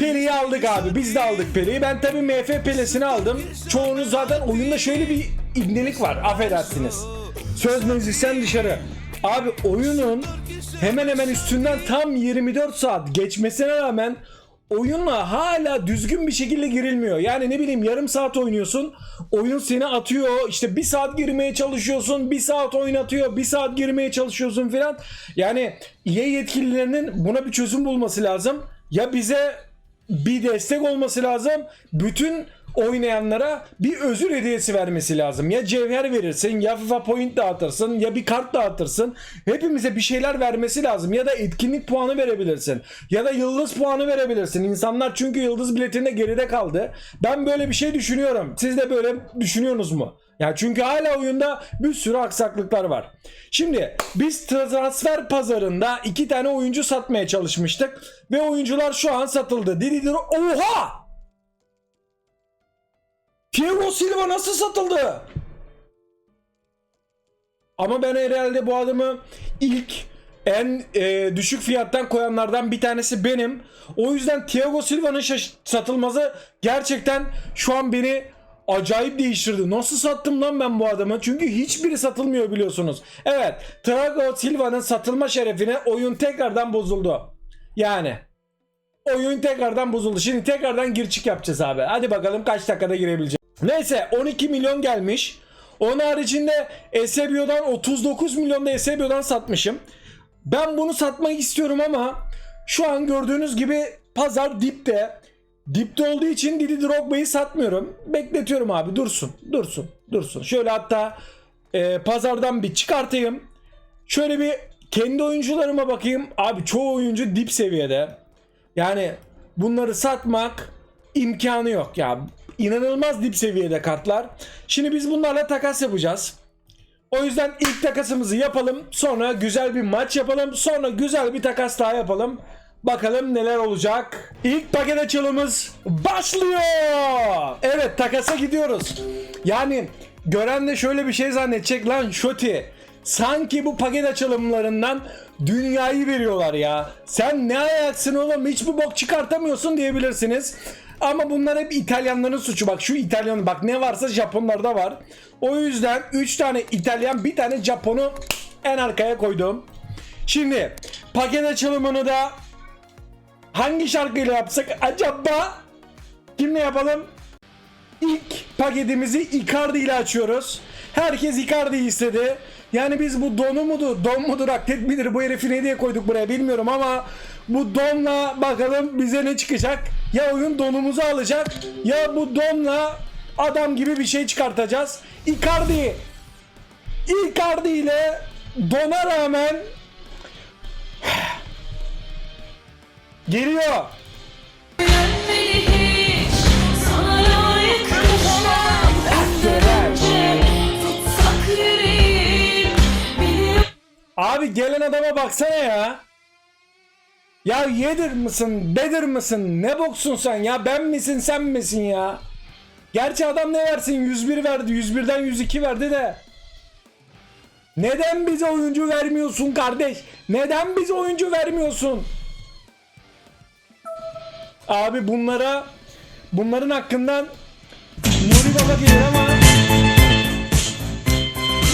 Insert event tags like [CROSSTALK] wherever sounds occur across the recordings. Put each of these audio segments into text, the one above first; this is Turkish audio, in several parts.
Pele'yi aldık abi. Biz de aldık Pele'yi. Ben tabii MF Pele'sini aldım. Çoğunuz zaten oyunda şöyle bir ibnelik var. Affedersiniz. Söz meclisten dışarı. Abi oyunun hemen hemen üstünden tam 24 saat geçmesine rağmen oyunla hala düzgün bir şekilde girilmiyor. Yani ne bileyim yarım saat oynuyorsun. Oyun seni atıyor. İşte bir saat girmeye çalışıyorsun. Bir saat oynatıyor. Bir saat girmeye çalışıyorsun filan. Yani EA yetkililerinin buna bir çözüm bulması lazım. Ya bize bir destek olması lazım. Bütün oynayanlara bir özür hediyesi vermesi lazım. Ya cevher verirsin, ya FIFA point dağıtırsın, ya bir kart dağıtırsın. Hepimize bir şeyler vermesi lazım. Ya da etkinlik puanı verebilirsin. Ya da yıldız puanı verebilirsin. İnsanlar çünkü yıldız biletinde geride kaldı. Ben böyle bir şey düşünüyorum. Siz de böyle düşünüyorsunuz mu? Ya çünkü hala oyunda bir sürü aksaklıklar var. Şimdi biz transfer pazarında iki tane oyuncu satmaya çalışmıştık ve oyuncular şu an satıldı. Dididir oha! Thiago Silva nasıl satıldı? Ama ben herhalde bu adamı ilk en e, düşük fiyattan koyanlardan bir tanesi benim. O yüzden Thiago Silva'nın satılması gerçekten şu an beni acayip değiştirdi. Nasıl sattım lan ben bu adamı? Çünkü hiçbiri satılmıyor biliyorsunuz. Evet, Thiago Silva'nın satılma şerefine oyun tekrardan bozuldu. Yani oyun tekrardan bozuldu. Şimdi tekrardan gir çık yapacağız abi. Hadi bakalım kaç dakikada girebileceğiz. Neyse 12 milyon gelmiş. Onun haricinde Eusebio'dan 39 milyonda Eusebio'dan satmışım. Ben bunu satmak istiyorum ama şu an gördüğünüz gibi pazar dipte. Dipte olduğu için Didi Drogba'yı satmıyorum. Bekletiyorum abi dursun. Dursun. Dursun. Şöyle hatta e, pazardan bir çıkartayım. Şöyle bir kendi oyuncularıma bakayım. Abi çoğu oyuncu dip seviyede. Yani bunları satmak imkanı yok ya. İnanılmaz dip seviyede kartlar. Şimdi biz bunlarla takas yapacağız. O yüzden ilk takasımızı yapalım. Sonra güzel bir maç yapalım. Sonra güzel bir takas daha yapalım. Bakalım neler olacak. İlk paket açılımız başlıyor. Evet takasa gidiyoruz. Yani gören de şöyle bir şey zannedecek lan Şoti. Sanki bu paket açılımlarından dünyayı veriyorlar ya. Sen ne ayaksın oğlum hiç bu bok çıkartamıyorsun diyebilirsiniz. Ama bunlar hep İtalyanların suçu. Bak şu İtalyan bak ne varsa Japonlarda var. O yüzden 3 tane İtalyan bir tane Japon'u en arkaya koydum. Şimdi paket açılımını da hangi şarkıyla yapsak acaba? Kimle yapalım? İlk paketimizi Icardi ile açıyoruz. Herkes Icardi'yi istedi. Yani biz bu donu mudur, don mudur, aktet midir bu herifi ne diye koyduk buraya bilmiyorum ama bu donla bakalım bize ne çıkacak. Ya oyun donumuzu alacak ya bu donla adam gibi bir şey çıkartacağız. Icardi Icardi ile dona rağmen [SIGHS] geliyor. Abi gelen adama baksana ya. Ya yedir misin, bedir misin? Ne boksun sen ya? Ben misin, sen misin ya? Gerçi adam ne versin? 101 verdi. 101'den 102 verdi de. Neden bize oyuncu vermiyorsun kardeş? Neden bize oyuncu vermiyorsun? Abi bunlara bunların hakkından Nuri Baba gelir ama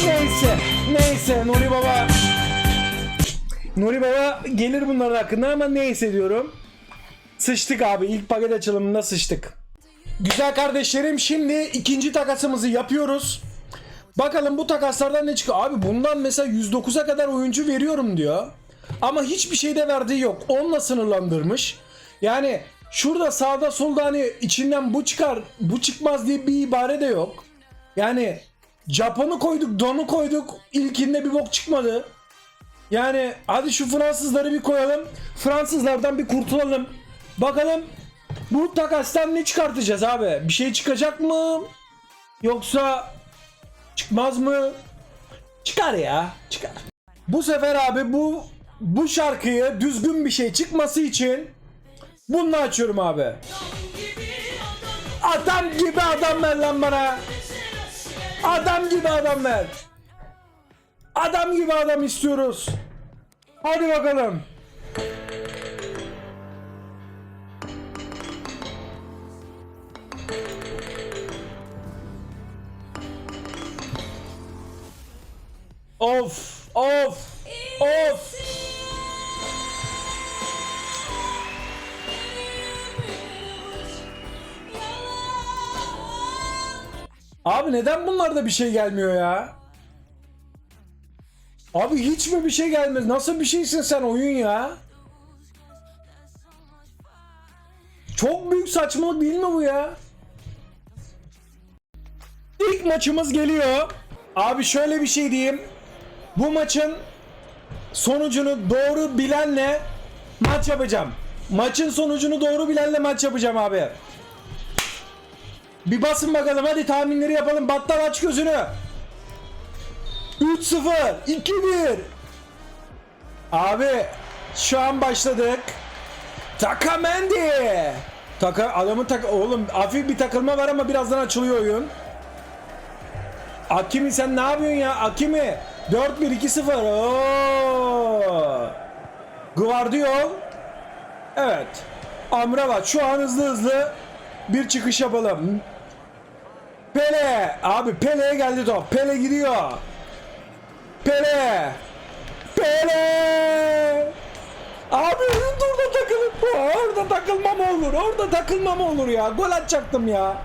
Neyse, neyse Nuri Baba Nuri Baba gelir bunların hakkında ama neyse diyorum. Sıçtık abi ilk paket açılımında sıçtık. Güzel kardeşlerim şimdi ikinci takasımızı yapıyoruz. Bakalım bu takaslardan ne çıkıyor? Abi bundan mesela 109'a kadar oyuncu veriyorum diyor. Ama hiçbir şeyde verdiği yok. Onunla sınırlandırmış. Yani şurada sağda solda hani içinden bu çıkar bu çıkmaz diye bir ibare de yok. Yani Japon'u koyduk, Don'u koyduk. İlkinde bir bok çıkmadı. Yani hadi şu Fransızları bir koyalım. Fransızlardan bir kurtulalım. Bakalım bu takastan ne çıkartacağız abi? Bir şey çıkacak mı? Yoksa çıkmaz mı? Çıkar ya. Çıkar. Bu sefer abi bu bu şarkıyı düzgün bir şey çıkması için bunu açıyorum abi. Adam gibi adam ver lan bana. Adam gibi adam ver. Adam gibi adam istiyoruz. Hadi bakalım. Of, of, of. Abi neden bunlarda bir şey gelmiyor ya? Abi hiç mi bir şey gelmez? Nasıl bir şeysin sen oyun ya? Çok büyük saçmalık değil mi bu ya? İlk maçımız geliyor. Abi şöyle bir şey diyeyim. Bu maçın sonucunu doğru bilenle maç yapacağım. Maçın sonucunu doğru bilenle maç yapacağım abi. Bir basın bakalım hadi tahminleri yapalım. Battal aç gözünü. 3-0, 2-1. Abi şu an başladık. Takamendi. Taka adamın tak oğlum hafif bir takılma var ama birazdan açılıyor oyun. Akimi sen ne yapıyorsun ya? Akimi 4-1-2-0. Oo. Guardiol. Evet. Amrabat şu an hızlı hızlı bir çıkış yapalım. Pele. Abi Pele'ye geldi top. Pele gidiyor. Pele. Pele. Abi orada takılıp orada takılma mı olur? Orada takılma mı olur ya? Gol atacaktım ya.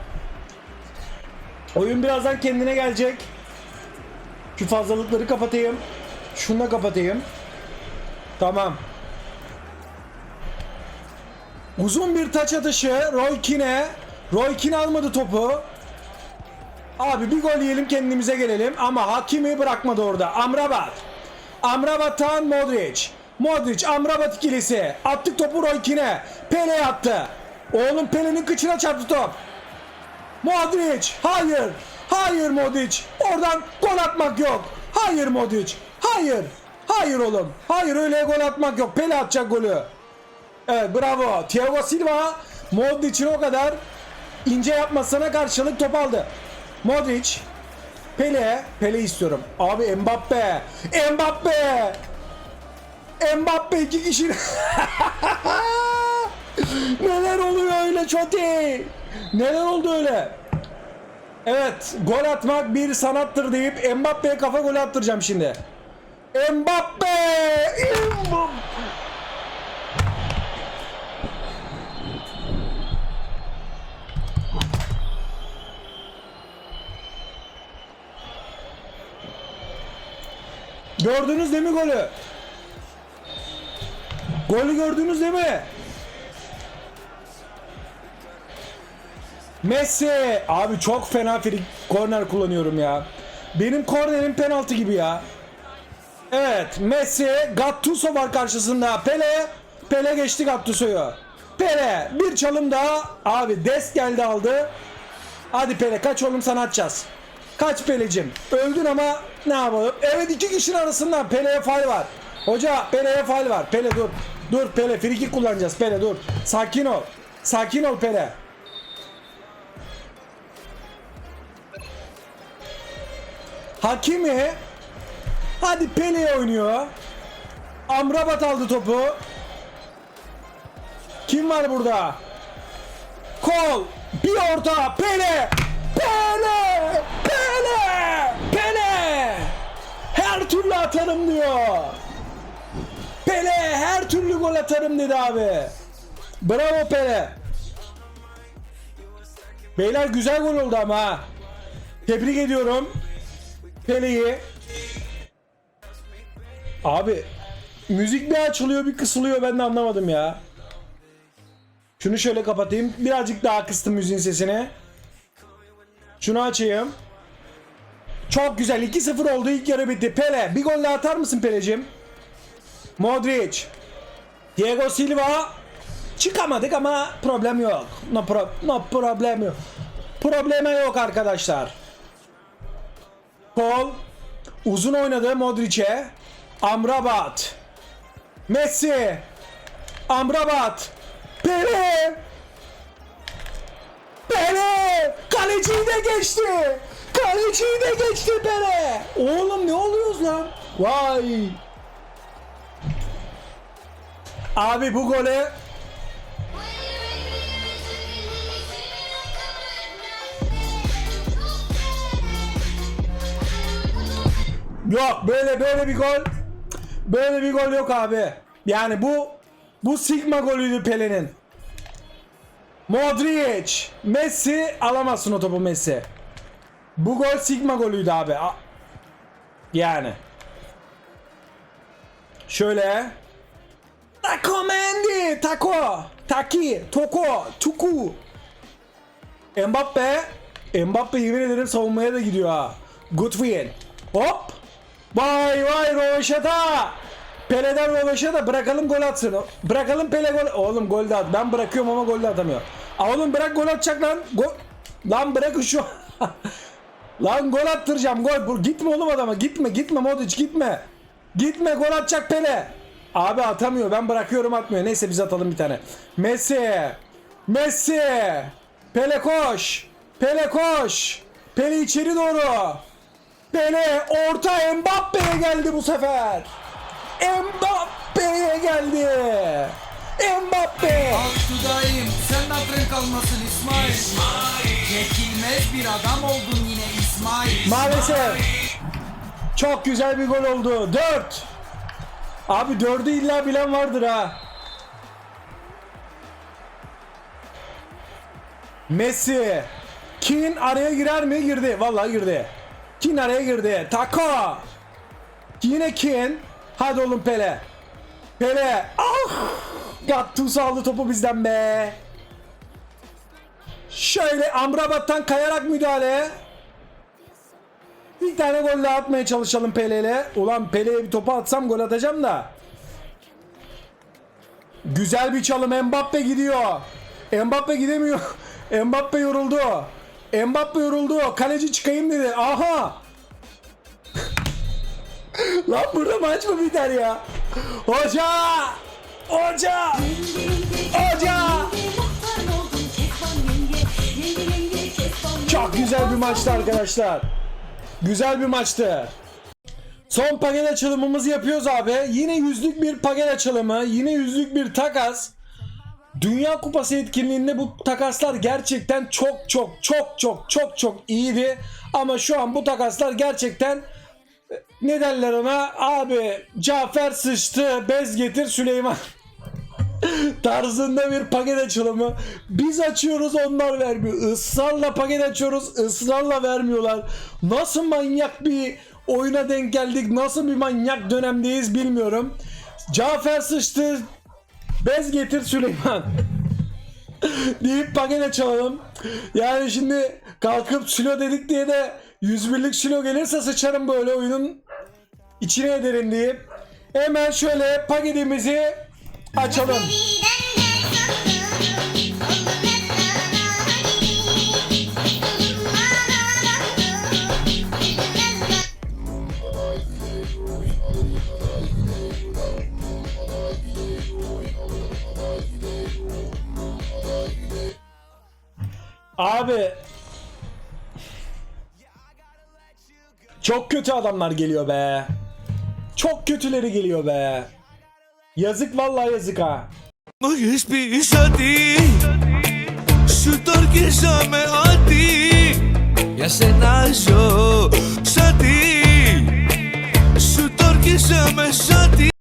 Oyun birazdan kendine gelecek. Şu fazlalıkları kapatayım. Şunu da kapatayım. Tamam. Uzun bir taç atışı. Roy Kine. Roy Kine almadı topu. Abi bir gol yiyelim kendimize gelelim. Ama Hakimi bırakmadı orada. Amrabat. Amrabat'tan Modric. Modric Amrabat ikilisi. Attık topu Roy Kine. Pele attı. Oğlum Pele'nin kıçına çarptı top. Modric. Hayır. Hayır Modric. Oradan gol atmak yok. Hayır Modric. Hayır. Hayır oğlum. Hayır öyle gol atmak yok. Pele atacak golü. Evet bravo. Thiago Silva Modric'in o kadar ince yapmasına karşılık top aldı. Modric Pele, Pele istiyorum. Abi Mbappe. Mbappe. Mbappe iki kişi. [LAUGHS] Neler oluyor öyle Çoti? Neler oldu öyle? Evet, gol atmak bir sanattır deyip Mbappe'ye kafa golü attıracağım şimdi. Mbappe! Mbappe! Gördünüz değil mi golü? Golü gördünüz değil mi? Messi abi çok fena free korner kullanıyorum ya. Benim kornerim penaltı gibi ya. Evet Messi Gattuso var karşısında. Pele Pele geçti Gattuso'yu. Pele bir çalım daha. Abi Des geldi aldı. Hadi Pele kaç oğlum sana atacağız. Kaç Pelecim. Öldün ama ne yapalım. Evet iki kişinin arasında Pele'ye fal var. Hoca Pele'ye fal var. Pele dur. Dur Pele friki kullanacağız. Pele dur. Sakin ol. Sakin ol Pele. Hakimi Hadi Pele'ye oynuyor. Amrabat aldı topu. Kim var burada? Kol. Bir orta. Pele. Pele. Pele. Pele. Her türlü atarım diyor. Pele her türlü gol atarım dedi abi. Bravo Pele. Beyler güzel gol oldu ama. Tebrik ediyorum. Pele'yi. Abi müzik bir açılıyor bir kısılıyor ben de anlamadım ya. Şunu şöyle kapatayım. Birazcık daha kıstım müziğin sesini. Şunu açayım. Çok güzel. 2-0 oldu. ilk yarı bitti. Pele. Bir gol daha atar mısın Pelecim? Modric. Diego Silva. Çıkamadık ama problem yok. No, pro no problem yok. Probleme yok arkadaşlar. Kol. Uzun oynadı Modric'e. Amrabat. Messi. Amrabat. Pele. Pele. Kaleciyi de geçti. Kaleciyi de geçti Pele. Oğlum ne oluyoruz lan? Vay. Abi bu gole Yok böyle böyle bir gol. Böyle bir gol yok abi. Yani bu bu Sigma golüydü Pele'nin. Modric, Messi alamazsın o topu Messi. Bu gol Sigma golüydü abi. Yani. Şöyle. Taco Mendy, Taco, Taki, Toko, Tuku. Mbappe, Mbappe yemin ederim savunmaya da gidiyor ha. Good win. Hop. Vay vay Rovaşata. Pele'den Rovaşata bırakalım gol atsın. Bırakalım Pele gol. Oğlum gol de at. Ben bırakıyorum ama gol de atamıyor. Oğlum bırak gol atacak lan. Gol. Lan bırak şu. [LAUGHS] lan gol attıracağım gol. Bu- Gitme oğlum adama. Gitme gitme Modric gitme. Gitme gol atacak Pele. Abi atamıyor. Ben bırakıyorum atmıyor. Neyse biz atalım bir tane. Messi. Messi. Pele koş. Pele koş. Pele içeri doğru. Pele orta Mbappe'ye geldi bu sefer. Mbappe'ye geldi. Mbappe. Aktudayım sen kalmasın İsmail Çekilmez bir adam oldun İsmail Maalesef. Çok güzel bir gol oldu. 4. Abi 4'ü illa bilen vardır ha. Messi. Kin araya girer mi? Girdi. Vallahi girdi. Kin araya girdi. Tako. Yine Kin. Hadi oğlum Pele. Pele. Ah! Gattuso aldı topu bizden be. Şöyle Amrabat'tan kayarak müdahale. Bir tane gol daha atmaya çalışalım Pele'yle. Ulan Pele'ye bir topu atsam gol atacağım da. Güzel bir çalım Mbappe gidiyor. Mbappe gidemiyor. [LAUGHS] Mbappe yoruldu. Mbappe yoruldu. Kaleci çıkayım dedi. Aha. [LAUGHS] Lan burada maç mı biter ya? Hoca! Hoca! Hoca! Çok güzel bir maçtı arkadaşlar. Güzel bir maçtı. Son paket açılımımızı yapıyoruz abi. Yine yüzlük bir paket açılımı. Yine yüzlük bir takas. Dünya Kupası etkinliğinde bu takaslar gerçekten çok çok çok çok çok çok iyiydi. Ama şu an bu takaslar gerçekten e, ne derler ona? Abi Cafer sıçtı bez getir Süleyman [LAUGHS] tarzında bir paket açılımı. Biz açıyoruz onlar vermiyor. Israrla paket açıyoruz ısrarla vermiyorlar. Nasıl manyak bir oyuna denk geldik nasıl bir manyak dönemdeyiz bilmiyorum. Cafer sıçtı bez getir Süleyman. [LAUGHS] deyip paket açalım. Yani şimdi kalkıp silo dedik diye de 101'lik silo gelirse sıçarım böyle oyunun içine ederim deyip hemen şöyle paketimizi açalım. Abi çok kötü adamlar geliyor be. Çok kötüleri geliyor be. Yazık vallahi yazık ha. Μου έχεις πει ότι Σου το αρχίσαμε ότι Για σένα ζω Σαν τι Σου το αρχίσαμε σαν τι